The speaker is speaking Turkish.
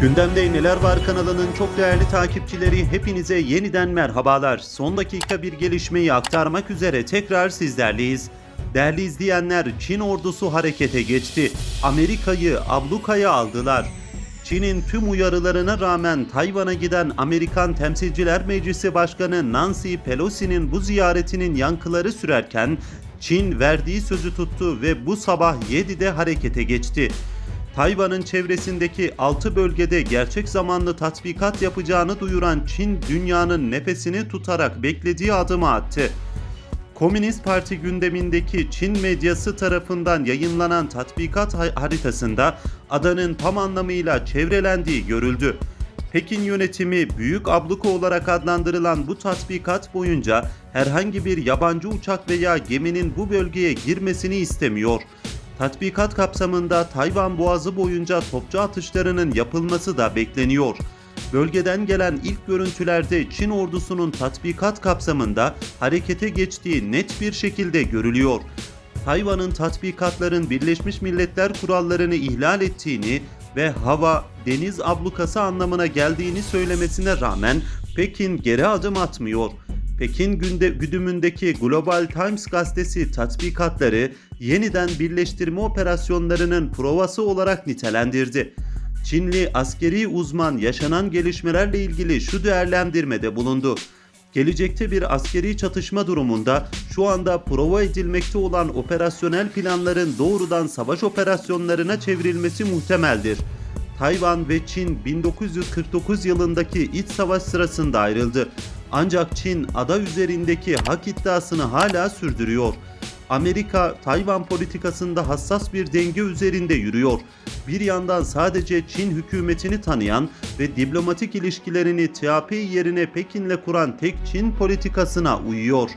Gündemde Neler Var kanalının çok değerli takipçileri hepinize yeniden merhabalar. Son dakika bir gelişmeyi aktarmak üzere tekrar sizlerleyiz. Değerli izleyenler Çin ordusu harekete geçti. Amerika'yı ablukaya aldılar. Çin'in tüm uyarılarına rağmen Tayvan'a giden Amerikan Temsilciler Meclisi Başkanı Nancy Pelosi'nin bu ziyaretinin yankıları sürerken Çin verdiği sözü tuttu ve bu sabah 7'de harekete geçti. Tayvan'ın çevresindeki 6 bölgede gerçek zamanlı tatbikat yapacağını duyuran Çin dünyanın nefesini tutarak beklediği adımı attı. Komünist Parti gündemindeki Çin medyası tarafından yayınlanan tatbikat ha- haritasında adanın tam anlamıyla çevrelendiği görüldü. Pekin yönetimi Büyük Abluka olarak adlandırılan bu tatbikat boyunca herhangi bir yabancı uçak veya geminin bu bölgeye girmesini istemiyor. Tatbikat kapsamında Tayvan Boğazı boyunca topçu atışlarının yapılması da bekleniyor. Bölgeden gelen ilk görüntülerde Çin ordusunun tatbikat kapsamında harekete geçtiği net bir şekilde görülüyor. Tayvan'ın tatbikatların Birleşmiş Milletler kurallarını ihlal ettiğini ve hava, deniz ablukası anlamına geldiğini söylemesine rağmen Pekin geri adım atmıyor. Pekin günde güdümündeki Global Times gazetesi tatbikatları yeniden birleştirme operasyonlarının provası olarak nitelendirdi. Çinli askeri uzman yaşanan gelişmelerle ilgili şu değerlendirmede bulundu. Gelecekte bir askeri çatışma durumunda şu anda prova edilmekte olan operasyonel planların doğrudan savaş operasyonlarına çevrilmesi muhtemeldir. Tayvan ve Çin 1949 yılındaki iç savaş sırasında ayrıldı. Ancak Çin ada üzerindeki hak iddiasını hala sürdürüyor. Amerika Tayvan politikasında hassas bir denge üzerinde yürüyor. Bir yandan sadece Çin hükümetini tanıyan ve diplomatik ilişkilerini TAP yerine Pekin'le kuran tek Çin politikasına uyuyor.